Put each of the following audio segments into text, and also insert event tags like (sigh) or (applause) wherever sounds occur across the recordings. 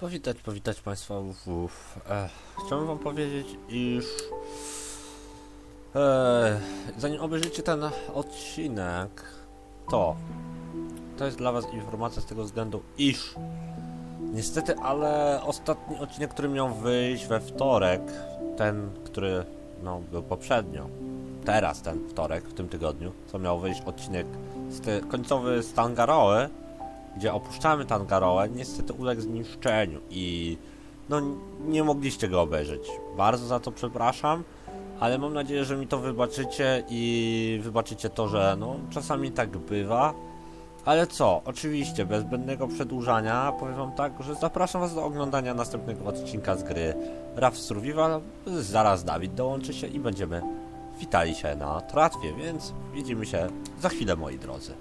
Powitać, powitać Państwa uf. E, chciałbym Wam powiedzieć, iż e, zanim obejrzycie ten odcinek, to to jest dla Was informacja z tego względu, iż niestety, ale ostatni odcinek, który miał wyjść we wtorek, ten, który no, był poprzednio, teraz ten wtorek, w tym tygodniu, co miał wyjść odcinek końcowy z Tangaroe, gdzie opuszczamy Tangaroę, niestety uległ zniszczeniu i no nie mogliście go obejrzeć. Bardzo za to przepraszam, ale mam nadzieję, że mi to wybaczycie i wybaczycie to, że no czasami tak bywa. Ale co, oczywiście, bez zbędnego przedłużania powiem wam tak, że zapraszam was do oglądania następnego odcinka z gry Raf Survival. Zaraz Dawid dołączy się i będziemy witali się na tratwie, więc widzimy się za chwilę moi drodzy.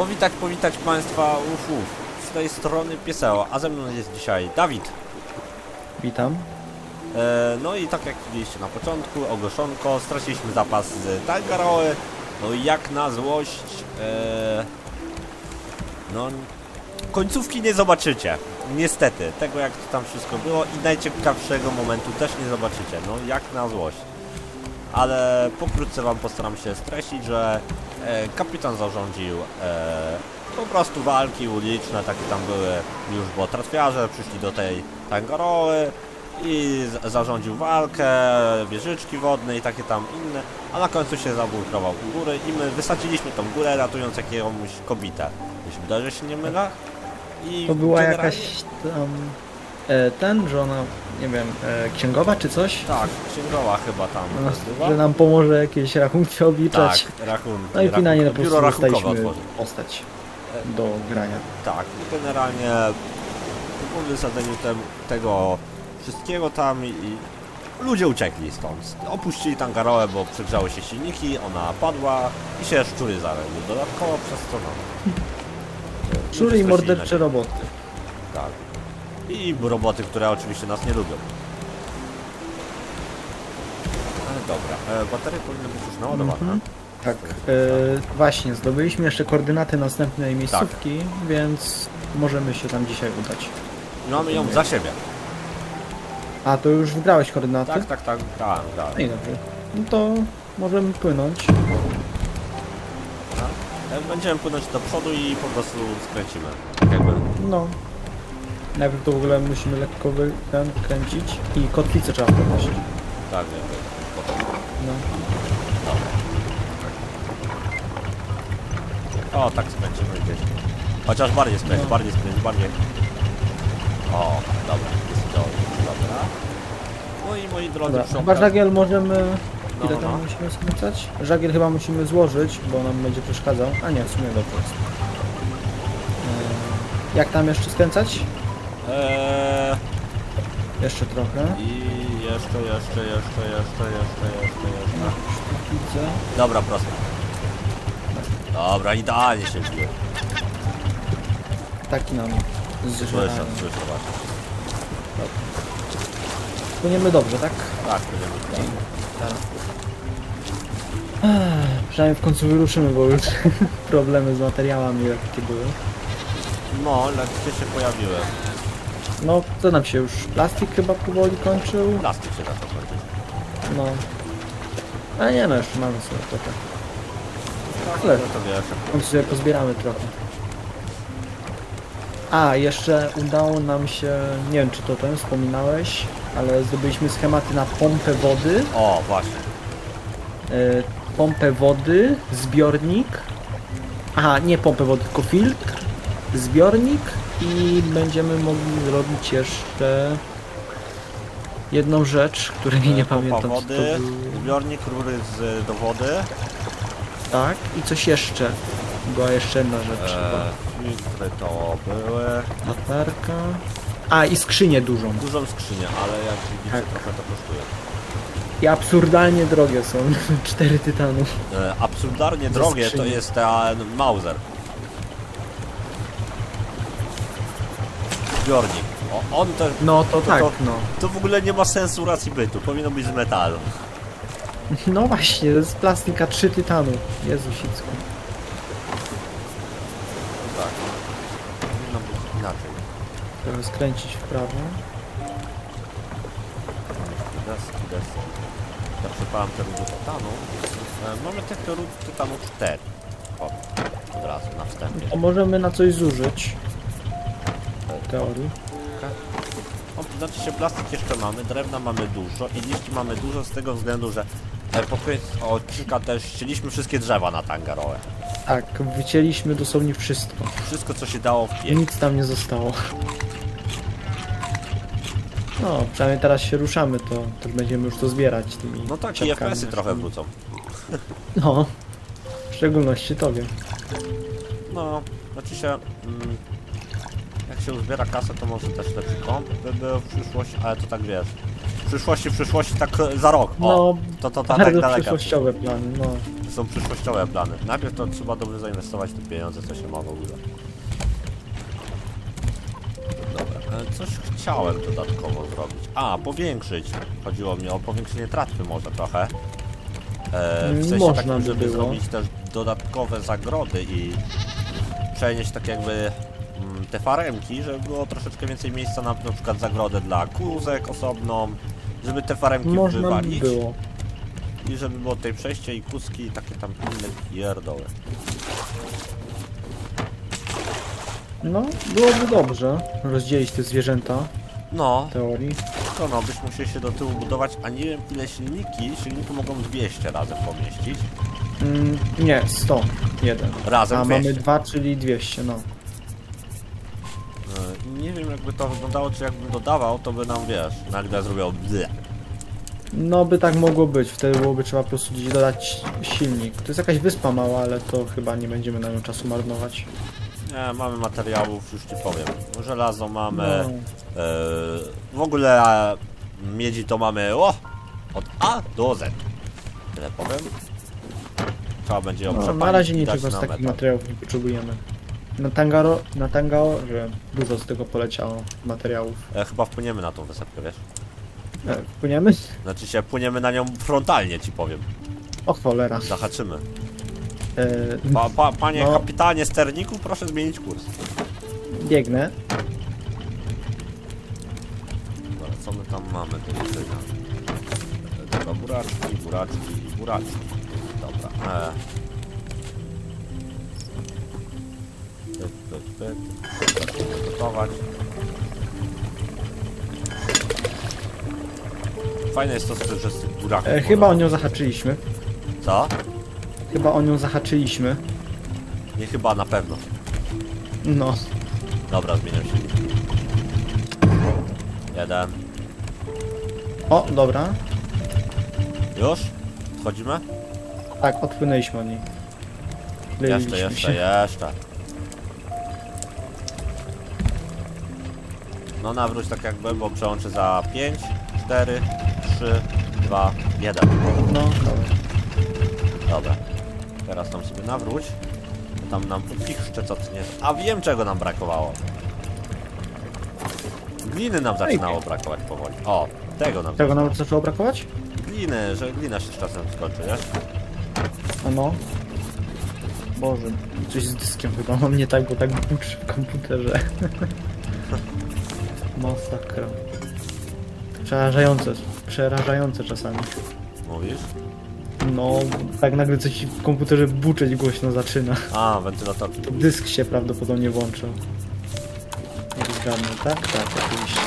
Powitać, powitać Państwa, uf, uf. Z tej strony Pieseo, a ze mną jest dzisiaj Dawid. Witam. E, no i tak jak widzieliście na początku, ogłoszonko, straciliśmy zapas z Tangaroły. No i jak na złość, e, no końcówki nie zobaczycie. Niestety, tego jak to tam wszystko było i najciekawszego momentu też nie zobaczycie. No jak na złość. Ale pokrótce wam postaram się streścić, że kapitan zarządził e, po prostu walki uliczne, takie tam były już, bo tratwiarze przyszli do tej Tangaroły i zarządził walkę, wieżyczki wodne i takie tam inne, a na końcu się zabunkował u góry i my wysadziliśmy tą górę ratując jakąś kobietę. Jeśli dobrze się nie mylę. I To była generalnie- jakaś tam... E, ten, że ona, nie wiem, e, księgowa czy coś? Tak, księgowa chyba tam nazywa. że nam pomoże jakieś rachunki obliczać. Tak, rachunki. No i finalnie po rachunki. prostu Biuro rachunkowe dostaliśmy postać do grania. Tak, generalnie po wysadzeniu tego wszystkiego tam i, ludzie uciekli stąd. Opuścili Tangaroę, bo przegrzały się silniki, ona padła i się szczury zaległy. Dodatkowo przez to no. Szury i mordercze roboty. Tak. I roboty, które oczywiście nas nie lubią. Ale dobra, e, baterie powinny być już naładowane. Mhm. Tak. E, właśnie, zdobyliśmy jeszcze koordynaty następnej miejscówki, Tak. więc możemy się tam dzisiaj udać. I mamy ją za siebie. A, to już wybrałeś koordynaty? Tak, tak, tak, grałem, grałem. No i dobrze. No to możemy płynąć. E, Będziemy płynąć do przodu i po prostu skręcimy. Tak jakby. No. Najpierw to w ogóle musimy lekko wy- ten, kręcić i kotwicę trzeba podnosić. Tak, jakby. Potem. No. O, tak skręcimy gdzieś. Chociaż bardziej skręć, No. bardziej skręć, bardziej. O, dobra, jest to, dobra. No i moi drodzy, Dobra, przy chyba okazji- żagiel możemy... No, Ile no, tam no. musimy skręcać? Żagiel chyba musimy złożyć, bo nam będzie przeszkadzał. A nie, w sumie dobrze jest. Eee, Jak tam jeszcze skręcać? Eee, Jeszcze trochę. I jeszcze, jeszcze, jeszcze, jeszcze, jeszcze, jeszcze, jeszcze. widzę. Dobra, prosto. Dobra, idealnie się wbiłem. Taki nam Słyszę, zżerają. słyszę właśnie. Płyniemy dobrze, tak? Tak, będziemy. Tak. Ech, Przynajmniej w końcu wyruszymy, bo już (laughs) problemy z materiałami jakie były. No, lekcje się pojawiły. No, co nam się już? Plastik chyba powoli kończył. Plastik się zaczął kończyć. No. Ale nie no, jeszcze mamy sobie trochę. Tak, Ale- no to wiesz. Końcu sobie pozbieramy trochę. A, jeszcze udało nam się, nie wiem czy to ten wspominałeś, ale zdobyliśmy schematy na pompę wody, O, właśnie. e, pompę wody, zbiornik, aha, nie pompę wody, tylko filtr, zbiornik i będziemy mogli zrobić jeszcze jedną rzecz, której nie E, pompa pamiętam co to wody, był. zbiornik rury z, do wody. Tak, i coś jeszcze. Była jeszcze jedna rzecz chyba. E, filtry to były. Latarka. A, i skrzynię dużą. Dużą skrzynię, ale jak widzicie Tak. trochę to kosztuje. I absurdalnie drogie są. (laughs) Cztery tytanów. E, absurdalnie drogie to skrzyni. jest ten Mauser. Zbiornik. O, on to, No to, tak, to- no. to w ogóle nie ma sensu racji bytu. Powinno być z metalu. (laughs) No właśnie, jest plastika trzy tytanów. Jezusicku. Tak. Powinno być inaczej. Trochę skręcić w prawo. Deski, deski. Ja przypalam te rudy tytanu. E, mamy tych rud tytanu 4. O, od razu na wstępie. To możemy na coś zużyć. Teorii. O, znaczy się plastik jeszcze mamy, drewna mamy dużo i liści mamy dużo z tego względu, że e, po koniec odcinka też ścieliśmy wszystkie drzewa na Tangaroe. Tak, wycięliśmy dosłownie wszystko. Wszystko co się dało w piecu. Nic tam nie zostało. No, przynajmniej teraz się ruszamy, to też będziemy już to zbierać tymi No tak, i FPS-y trochę naszymi. wrócą. No, w szczególności tobie. No, znaczy się... Mm, jak się uzbiera kasę, to może też lepszy komp by był w przyszłości, ale to tak wiesz. W przyszłości, w przyszłości tak e, za rok. O, No, to to, to tak bardzo daleka. przyszłościowe plany, no. To są przyszłościowe plany. Najpierw to trzeba dobrze zainwestować te pieniądze, co się ma w ogóle. Dobra, e, coś chciałem dodatkowo zrobić. A, powiększyć. Chodziło mi o powiększenie tratwy może trochę. E, w sensie Można takim, by żeby było. zrobić też dodatkowe zagrody i przenieść tak jakby te faremki, żeby było troszeczkę więcej miejsca na na przykład zagrodę dla kózek osobną, żeby te faremki Można by wywalić. było. I żeby było tutaj przejście i kuski i takie tam inne pierdoły. No, byłoby dobrze rozdzielić te zwierzęta No, w teorii. to no, byśmy musieli się do tyłu budować, a nie wiem ile silniki, silniki mogą 200 razem pomieścić. Mm, nie, 100. Jeden. Razem A 200. mamy dwa, czyli 200, no. Nie wiem jakby to wyglądało, czy jakbym dodawał, to by nam, wiesz, nagle zrobiło ble. No by tak mogło być, wtedy byłoby trzeba po prostu gdzieś dodać silnik. To jest jakaś wyspa mała, ale to chyba nie będziemy na nią czasu marnować. Nie, mamy materiałów, już ci powiem. Żelazo mamy, No. e, w ogóle e, miedzi to mamy, o, od A do Z. Tyle powiem. Trzeba będzie ją No, przepalić na razie i dać niczego z na takich metal. materiałów nie potrzebujemy. Na Tangaro, na Tangaorze dużo z tego poleciało materiałów. E, chyba wpłyniemy na tą wysepkę, wiesz? E, płyniemy? Znaczy się, płyniemy na nią frontalnie, ci powiem. O cholera. Zahaczymy. E, Pa, pa, panie No. kapitanie sterniku, proszę zmienić kurs. biegnę. Dobra, co my tam mamy do jedzenia? E, Dobra, buraczki, buraczki i buraczki. Dobra, e. Zaczniemy gotować. Fajne jest to, że z tych buraków... E, chyba o nią zahaczyliśmy. Co? Chyba o nią zahaczyliśmy. Nie chyba, na pewno. No. Dobra, zmieniam się. Jeden. O, dobra. Już? Wchodzimy? Tak, odpłynęliśmy o niej. Jeszcze, jeszcze, się. jeszcze. No nawróć tak jakby, bo przełączę za 5, 4, 3, 2, 1. No, dobra. Dobra. Teraz tam sobie nawróć. Tam nam pichszcze co nie. A wiem czego nam brakowało. Gliny nam zaczynało brakować powoli. O, tego nam Tego nam zaczęło brakować? Gliny, że glina się z czasem skończy, nie? No. Boże, coś z dyskiem chyba mam nie tak, bo tak buczy w komputerze. (laughs) Masakra. Przerażające, przerażające czasami. Mówisz? No, tak nagle coś w komputerze buczeć głośno zaczyna. A, wentylator. Dysk się prawdopodobnie włączył. Nie zgadnę, tak? Tak, oczywiście.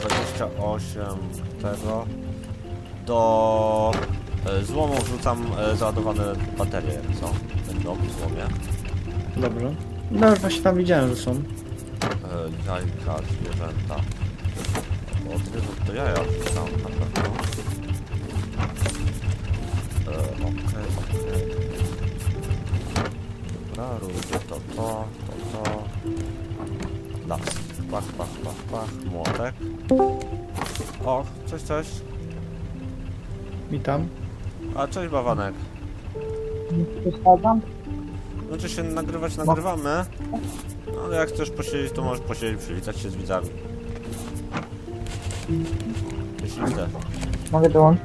28 tego. Do e, złomu wrzucam e, załadowane baterie, co? Będą w złomie. Dobrze. No właśnie tam widziałem, że są. E, jajka, zwierzęta. Bo od zwierząt to jaja wrzucam na pewno. E, Okej, okej. Dobra, rudy to to, to to. Las. Pach, pach, pach, pach. Młotek. O, cześć, cześć. Witam. A cześć Bawanek. Przeszkadzam? Znaczy się nagrywać nagrywamy. Ale jak chcesz posiedzieć, to możesz posiedzieć, przywitać się z widzami. Jeśli chcesz. Mogę dołączyć?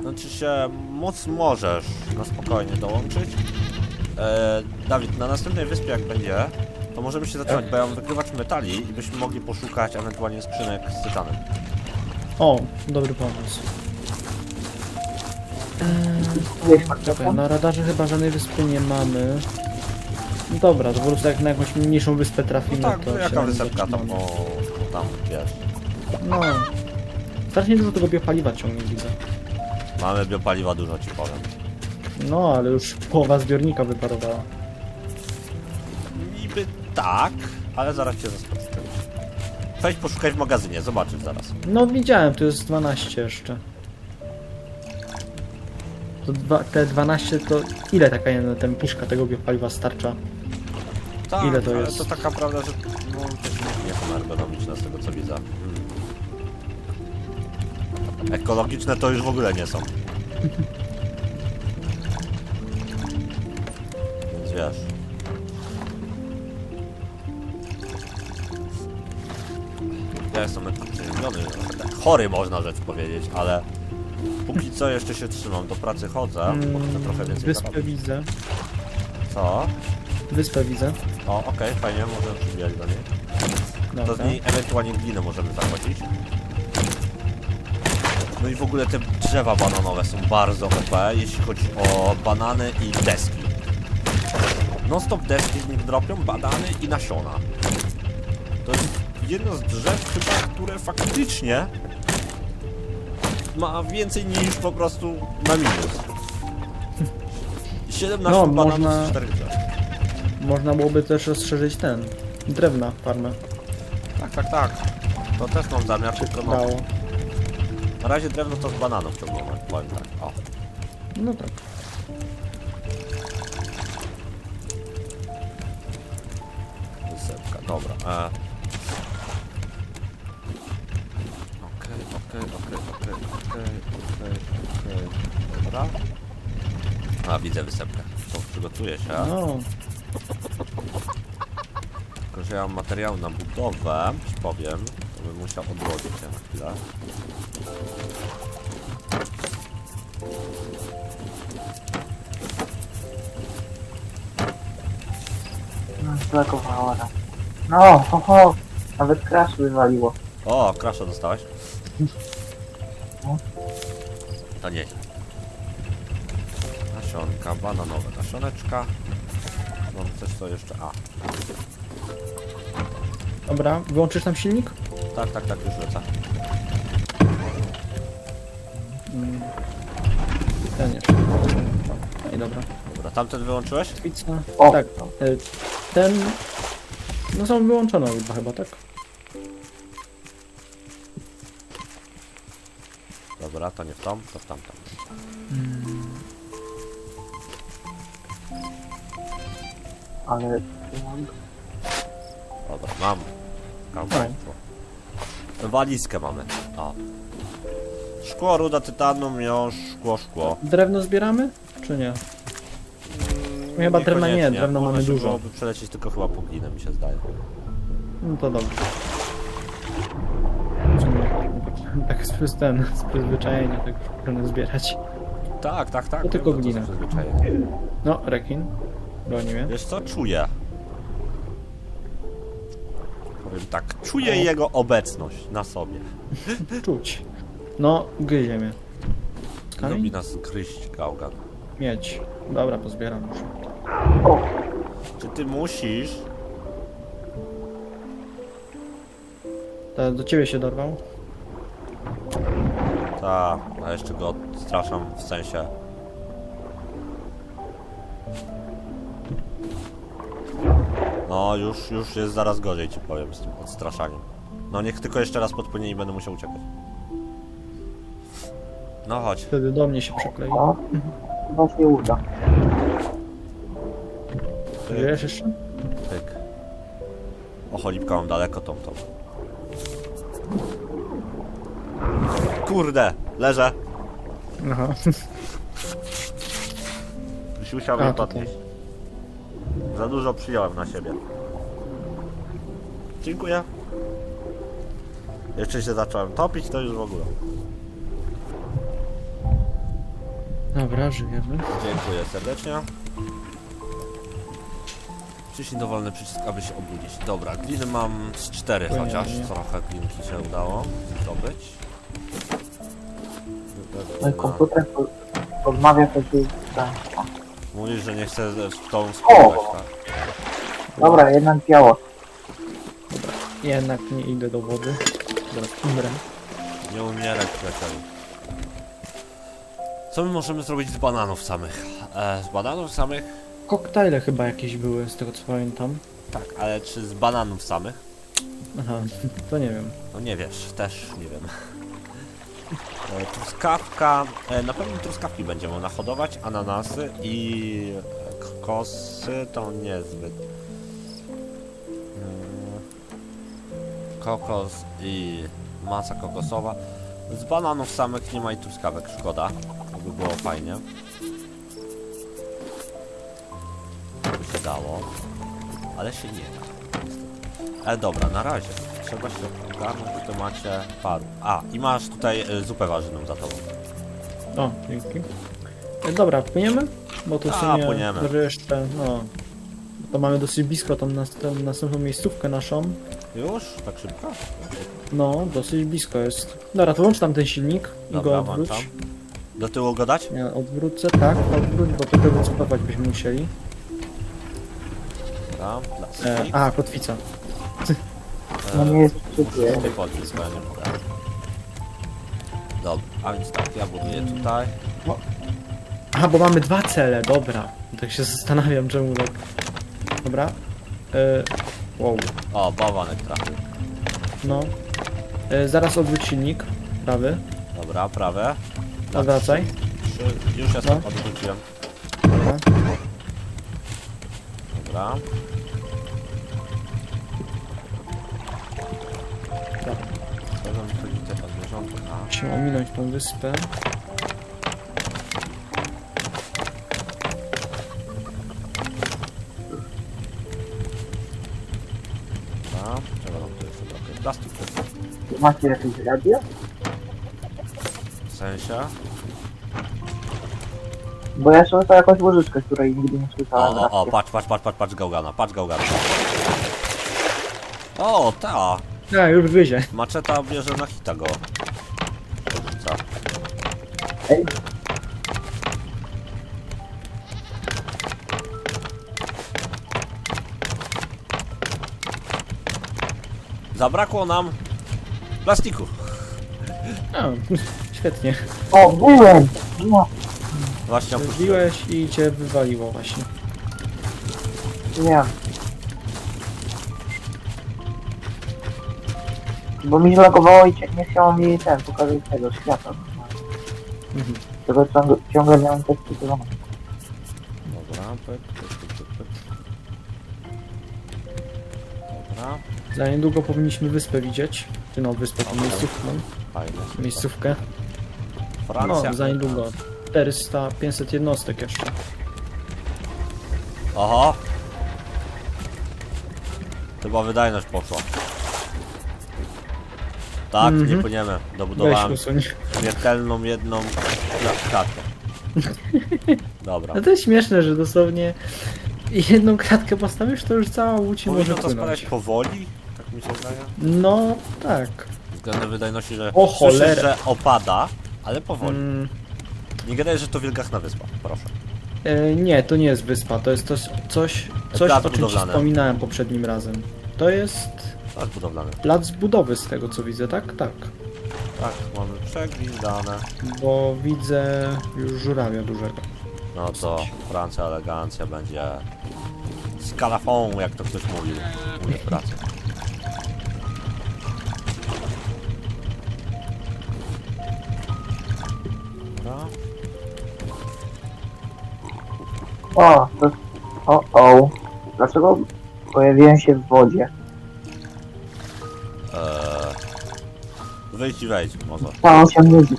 Znaczy się móc możesz na spokojnie dołączyć. E, Dawid, na następnej wyspie jak będzie, to możemy się zatrzymać, bo ja mam wykrywacz metali i byśmy mogli poszukać ewentualnie skrzynek z tytanem. O, dobry pomysł. Czekaj, na radarze chyba żadnej wyspy nie mamy. No Dobra, to po prostu jak na jakąś mniejszą wyspę No trafimy, tak, to się jaka wysepka tam, zatrzymamy. o, no tam, wiesz. No. Strasznie dużo tego biopaliwa ciągnie, widzę. Mamy biopaliwa dużo, ci powiem. No, ale już połowa zbiornika wyparowała. Niby tak, ale zaraz cię zaskoczę czymś. Weź poszukaj w magazynie, zobaczysz zaraz. No widziałem, to jest 12 jeszcze. To dwa, te 12 to ile taka jedna ten puszka tego biopaliwa starcza? Tak, Ile to ale jest? to taka prawda, że no, też nie są ergonomiczne z tego co widzę. Hmm. Ekologiczne to już w ogóle nie są. (laughs) Więc wiesz. Ja jestem przeziębiony, tak chory można rzecz powiedzieć, ale póki co jeszcze się trzymam, do pracy chodzę, bo chcę trochę więcej Wyspę zarobić. widzę. Co? Wyspę widzę. O, okej, fajnie, możemy przybijać do niej. To z Dobra. niej ewentualnie glinę możemy zachwycić. No i w ogóle te drzewa bananowe są bardzo OP, jeśli chodzi o banany i deski. Non stop deski z nich dropią, banany i nasiona. To jest jedno z drzew chyba, które faktycznie ma więcej niż po prostu na minus. (laughs) 17 No, bananów można- z 4 drzew. Można byłoby też rozszerzyć ten. Drewna farmę. Tak, tak, tak. To też mam zamiar, tylko no, Dało. na razie drewno to z bananów ciągniemy, powiem tak. O. No tak. Wysepka, dobra. E. Okej, okej, okej, okej, okej, okej, okej. Dobra. A, widzę wysepkę. To przygotuję się. No, Tylko, że ja mam materiał na budowę, ci powiem. To bym musiał odłożyć się na chwilę. No, zblokowała. No, ho, ho. Nawet crash wywaliło. O, krasza dostałeś? No. To nie. Nasionka, bananowe nasioneczka. Coś co jeszcze. A, dobra. Wyłączysz tam silnik? tak, tak, tak, już lecę. Mm. Ten jeszcze. No i dobra. Dobra, tamten wyłączyłeś? Pizza. O, Tak. y, Ten... No są wyłączone chyba, chyba, tak? Dobra, to nie w tą, to w tamtą. Ale... Dobra, mam. Kałkaństwo. Walizkę mamy. O. Szkło, ruda tytanu, miąższ, szkło, szkło. Drewno zbieramy? Czy nie? Chyba drewna nie, Niekoniecznie. drewno Można mamy się dużo. byłoby przelecieć tylko chyba po glinę, mi się zdaje. No to dobrze. (laughs) Tak z ten, z przyzwyczajenia tak trudno zbierać. Tak, tak, tak. To wiem, tylko że glina. przyzwyczajenie. No, rekin. Broni mnie. Wiesz co? Czuję. Powiem tak, czuję jego obecność na sobie. (laughs) Czuć. No, gryzie mnie. Lubi Kamień? nas gryźć, Gaugan. Mieć. Dobra, pozbieram już. Czy ty musisz? To do ciebie się dorwał? Tak, a jeszcze go odstraszam w sensie. No, już, już jest zaraz gorzej ci powiem z tym odstraszaniem. No niech tylko jeszcze raz podpłynie i będę musiał uciekać. No chodź. Wtedy do mnie się przyklei. o. Chyba się uda. Wiesz jeszcze? Pyk. O, cholipka mam daleko tą tą. Kurde, leżę. Aha. Musiał A, to podnieść. Za dużo przyjąłem na siebie. Dziękuję. Jeszcze się zacząłem topić, to już w ogóle. Dobra, żyjemy. Dziękuję serdecznie. Wciśnij dowolny przycisk, aby się obudzić. Dobra, gliny mam z cztery Płynie, chociaż. nie? Trochę glinki się udało zdobyć. Mój komputer po- podmawia sobie ten. Mówisz, że nie chce z z tobą spróbować, tak? Dobra, jednak biało. Jednak nie idę do wody. Zaraz umrę. Nie umierać, przyjacielu. Co my możemy zrobić z bananów samych? E, z bananów samych? Koktajle chyba jakieś były, z tego co pamiętam. Tak, ale czy z bananów samych? Aha, (laughs) to nie wiem. No nie wiesz, też nie wiem. E, truskawka, e, na pewno truskawki będziemy nahodować, ananasy i kokosy to niezbyt. Mm, Kokos i masa kokosowa. Z bananów samych nie ma i truskawek, szkoda. To by było fajnie. To by się dało, ale się nie da. Ale dobra, na razie. Trzeba się ogarnąć w temacie paru. A, i masz tutaj y, zupę warzyną za tobą. O, dzięki. E, Dobra, płyniemy? Bo to A, sumie płyniemy. resztę, no... To mamy dosyć blisko tą nast- następną miejscówkę naszą. Już? Tak szybko? No, dosyć blisko jest. Dobra, to włącz tam ten silnik i Dobra, go odwróć. włączam. Do tyłu go dać? Ja odwrócę, tak, odwróć, bo trochę wycofać byśmy musieli. Dobra, E, plastik. a, kotwica. No nie jest szybkie. Nie podnieś, bo ja nie mogę. Dobra, a więc tak, ja buduję tutaj. Aha, bo mamy dwa cele, dobra. Tak się zastanawiam, czemu tak. Dobra. E, wow, O, bałwanek trafił. no. E, zaraz odwróć silnik, prawy. Dobra, prawe. Na Odwracaj. Trzy, już ja No. no. odwróciłem. Dobra. Dobra. Musimy ominąć tą wyspę. Dobra, trzeba nam tu jeszcze trochę plastiku. Macie jakieś radio? W sensie? Bo ja słyszę jakąś łożyczkę, której nigdy nie O, słyszałem. o, o, patrz, patrz, patrz, patrz, patrz gałgana, patrz gałgana. O, ta! A, już wyzie. Maczeta bierze na hita go. Ej, Zabrakło nam plastiku. A, świetnie. o, byłem! No, Właśnie opuściłem. I cię wywaliło właśnie. nie. Bo mi zlagowało i nie chciało mi ten pokazać tego świata. Mhm. Tego ciągle, ciągle miałem tak przygotowane. Dobra, pyk, pyk, pyk, pyk, pyk. Dobra, Za niedługo powinniśmy wyspę widzieć. Czy no, wyspę, tą miejscówkę. fajnie. Miejscówkę. Francja. No, za niedługo. 400, 500 jednostek jeszcze. Oho! Chyba wydajność poszła. Tak, nie Mhm. płyniemy. Weź Dobudowałem usuń. śmiertelną jedną kla- klatkę. (laughs) Dobra. No to jest śmieszne, że dosłownie jedną kratkę postawisz, to już cała łódź może Powinno to spadać płynąć. powoli? Tak mi się zdaje. No, tak. Względem wydajności, że O słyszysz, cholera. że opada, ale powoli. Mm, Nie gadaj, że to wilgachna wyspa, proszę. e, nie, to nie jest wyspa, to jest jest coś, coś Plac o czym ci budowlany. wspominałem poprzednim razem. To jest Tak, budowlany. plac budowy z tego co widzę, tak? Tak. Tak, mamy przeglądane. Bo widzę już żurawia dużego. No to Francja elegancja będzie skalafon, jak to ktoś mówił. Mówię w pracy. Dobra. O, to... O, o. Dlaczego pojawiłem się w wodzie? Wyjdź i wejdź może. Ludzi.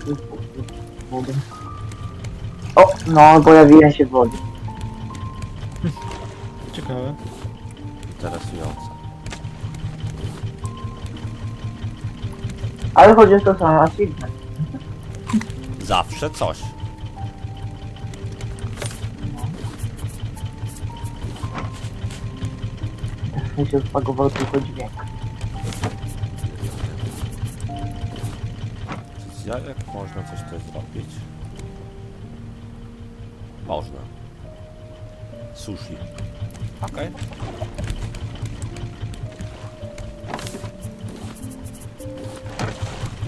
O, no, pojawiłem się w wodzie. Ciekawe. Interesujące. Ale chociaż to samo achievement. Zawsze coś. mi się zbagował tylko dźwięk. Z jajek można coś tutaj zrobić? Można. Sushi. Okej.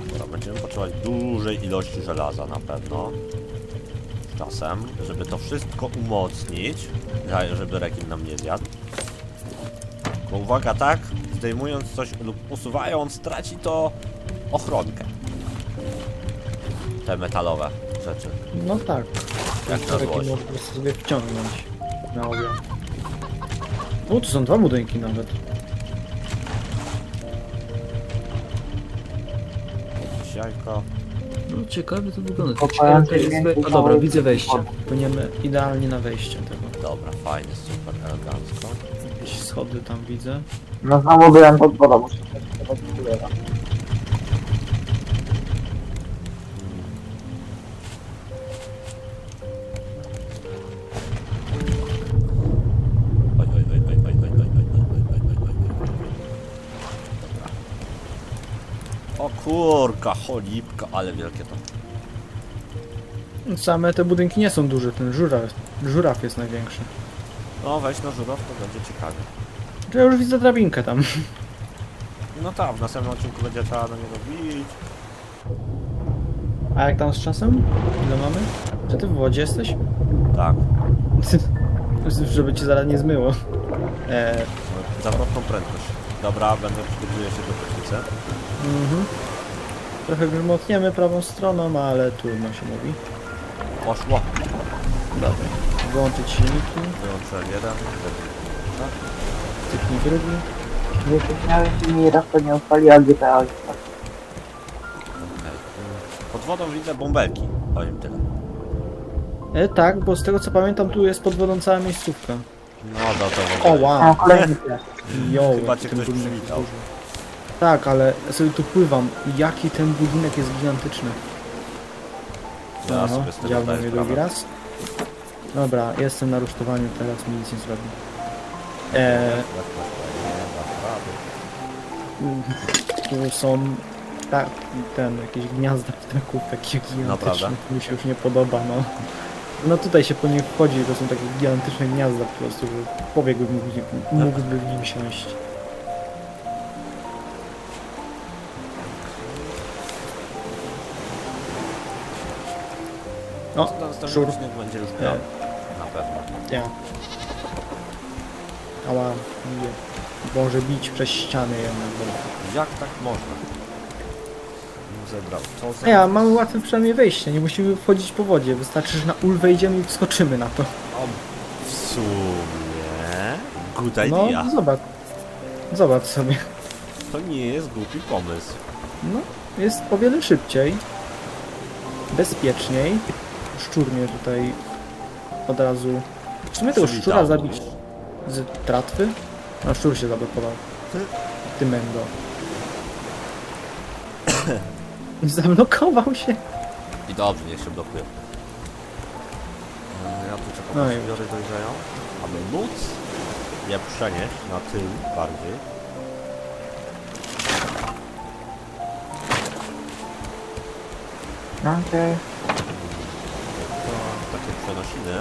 Dobra, będziemy potrzebować dużej ilości żelaza na pewno. Z czasem, żeby to wszystko umocnić, żeby rekin nam nie zjadł. Bo uwaga, tak, zdejmując coś lub usuwając, traci to ochronkę. Te metalowe rzeczy. No tak. Jak Ten na taki złość. można sobie wciągnąć na obiad. O, tu są dwa budynki nawet. Jakieś jajko. No ciekawie to wygląda. To Ciekawe, to jest we... A dobra, widzę wejście. Płyniemy idealnie na wejście tego. Dobra, fajnie, super elegancko. Jakieś schody tam widzę. No znowu byłem pod wodą, muszę się teraz kurka, cholipka, ale wielkie to. Same te budynki nie są duże, ten żuraw, żuraw jest największy. No weź na żuraw, to będzie ciekawe. To ja już widzę drabinkę tam. No tak, w następnym odcinku będzie trzeba do niego bić. A jak tam z czasem? Ile mamy? Czy ty w wodzie jesteś? Tak, (laughs) Żeby cię zaraz nie zmyło. Eee, zawrotną prędkość. Dobra, będę przygotuję się do kotwicy. mhm. Trochę grzmotniemy prawą stroną, ale trudno się mówi. Poszło. Dobra. Włączyć silniki, Wyłączyłem jeden. typnij drugi. Jeśli miałeś mi raz to nie odpali, a GTA tak. Okej. Pod wodą widzę bąbelki. Powiem tyle. E, tak, bo z tego co pamiętam tu jest pod wodą cała miejscówka. No to to w O ogóle. wow. A, kolejny. Jo, Chyba cię ten ktoś przywitał. Tak, ale ja sobie tu pływam. Jaki ten budynek jest gigantyczny. Ja Aha, sobie z tego zdaję drugi sprawę. raz. Dobra, jestem na rusztowaniu, teraz mi nic nie zrobi. Eee, tu są tak, ten, jakieś gniazda ptaków takich Naprawdę? gigantycznych, mi się już nie podoba, no. No tutaj się po nich wchodzi, to są takie gigantyczne gniazda po prostu, że by mógł, mógłby w nim siąść. O, To następny szur. będzie. Na pewno. ja. Ała, nie. Może bić przez ściany jednak. Bo... Jak tak można? Zebrał. Co za... Ja, mamy łatwe przynajmniej wejście, nie musimy wchodzić po wodzie, wystarczy, że na ul wejdziemy i wskoczymy na to. O, w sumie... Good No, idea. zobacz. Zobacz sobie. To nie jest głupi pomysł. No, jest o wiele szybciej, bezpieczniej. Szczur mnie tutaj od razu... W sumie tego szczura zabić z tratwy? No, szczur się zablokował. Ty mendo. (coughs) Zablokował się. I dobrze, niech się blokuje. Mm, Ja tu czekam, No aż i- zbiory dojrzeją, aby móc je przenieść na tył bardziej. No okej. Przenosiny.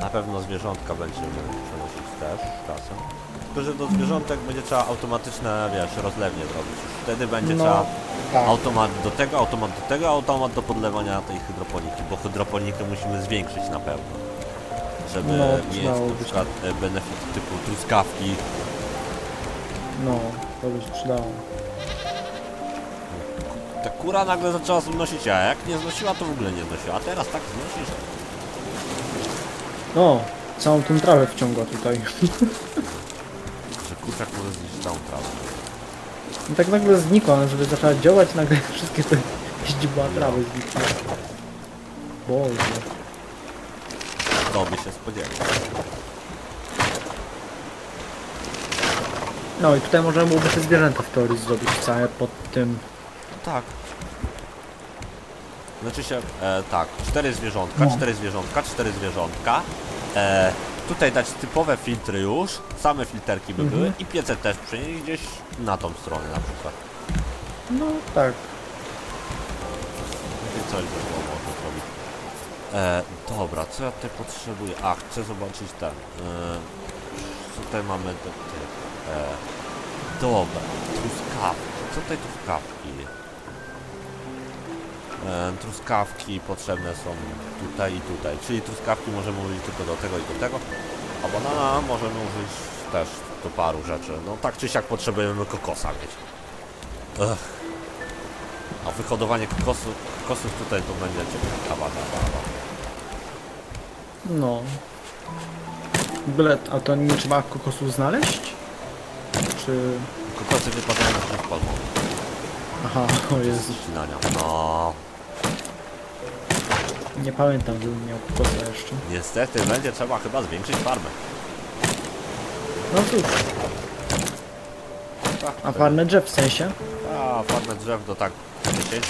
Na pewno zwierzątka będziemy przenosić też czasem. Tylko, że do zwierzątek będzie trzeba automatyczne, wiesz, rozlewnie zrobić. Już Wtedy będzie No, trzeba tak. automat do tego, automat do tego, automat do podlewania tej hydroponiki, bo hydroponikę musimy zwiększyć na pewno. Żeby No, mieć przydałoby na się. przykład e, benefit typu truskawki. No, to by się przydało. Ta kura nagle zaczęła znosić, a jak nie znosiła, to w ogóle nie znosiła. A teraz tak znosi, że... No, całą tą trawę wciąga tutaj. że kurczak może zniszczyć całą trawę. I tak nagle znikła, żeby zaczęła działać, nagle (laughs) wszystkie te źdźbła trawy znikły. Boże. To by się spodziewał. No i tutaj można byłoby te zwierzęta w teorii zrobić całe pod tym. Tak. Znaczy się, e, tak, cztery zwierzątka, No. cztery zwierzątka, cztery zwierzątka. E, tutaj dać typowe filtry już, same filterki by Mhm. były i piece też przenieść gdzieś na tą stronę na przykład. No tak. I coś by było można zrobić. E, dobra, co ja tutaj potrzebuję? A, chcę zobaczyć ten. E, tutaj mamy te, te, e, dobra, truskawki. Co tutaj truskawki? E, truskawki potrzebne są tutaj i tutaj, czyli truskawki możemy użyć tylko do tego i do tego, a banana możemy użyć też do paru rzeczy. No tak czy siak potrzebujemy kokosa mieć. Ech. A wyhodowanie kokosu, kokosów tutaj to będzie ciekawa zabawa. No. Byle, a to nie trzeba kokosów znaleźć? Czy... Kokosy wypadają na w palmą. Aha, o Jezu. Ścinania. No, Nie pamiętam, żebym miał kokosa jeszcze. niestety będzie trzeba chyba zwiększyć farmę. No cóż, a farmę drzew w sensie? A, farmę drzew do tak 10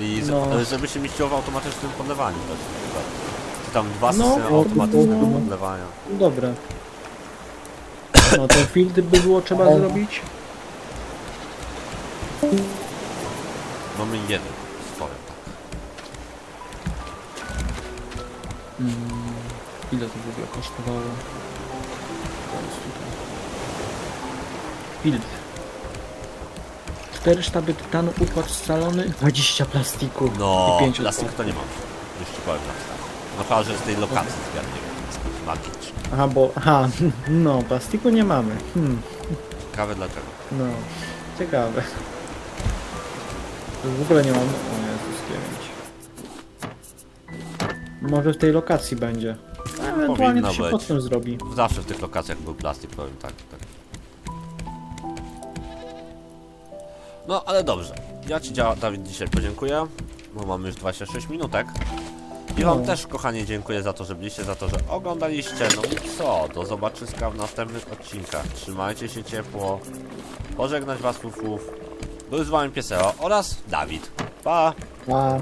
i z, No. żeby się mieściło w automatycznym podlewaniu też. Czy tam dwa No, systemy o, automatycznego no. podlewania. Dobre. No ten filtr by było trzeba O. zrobić. Mamy jeden Mm, ile to w ogóle kosztowało? Filtr. 4 sztaby tytanu, układ scalony, 20 plastiku No, i 5 plastiku to nie mam. Ci powiem. No chyba, że z tej lokacji zgarniemy. Magicznie. Aha, bo... Aha, no, plastiku nie mamy. Hmm, Ciekawe dlaczego. no, ciekawe. W ogóle nie mamy... Może w tej lokacji będzie. A Ewentualnie to Powinno się być. potem zrobi. Zawsze w tych lokacjach był plastik, powiem tak. tak. No, ale dobrze. Ja Ci, dzia- Dawid, dzisiaj podziękuję, bo mamy już 26 minutek. I Wam No. też, kochani, dziękuję za to, że byliście, za to, że oglądaliście. No i co? Do zobaczyska w następnych odcinkach. Trzymajcie się ciepło. Pożegnać Was, ufów. Był z Wami Pieseo oraz Dawid. Pa! A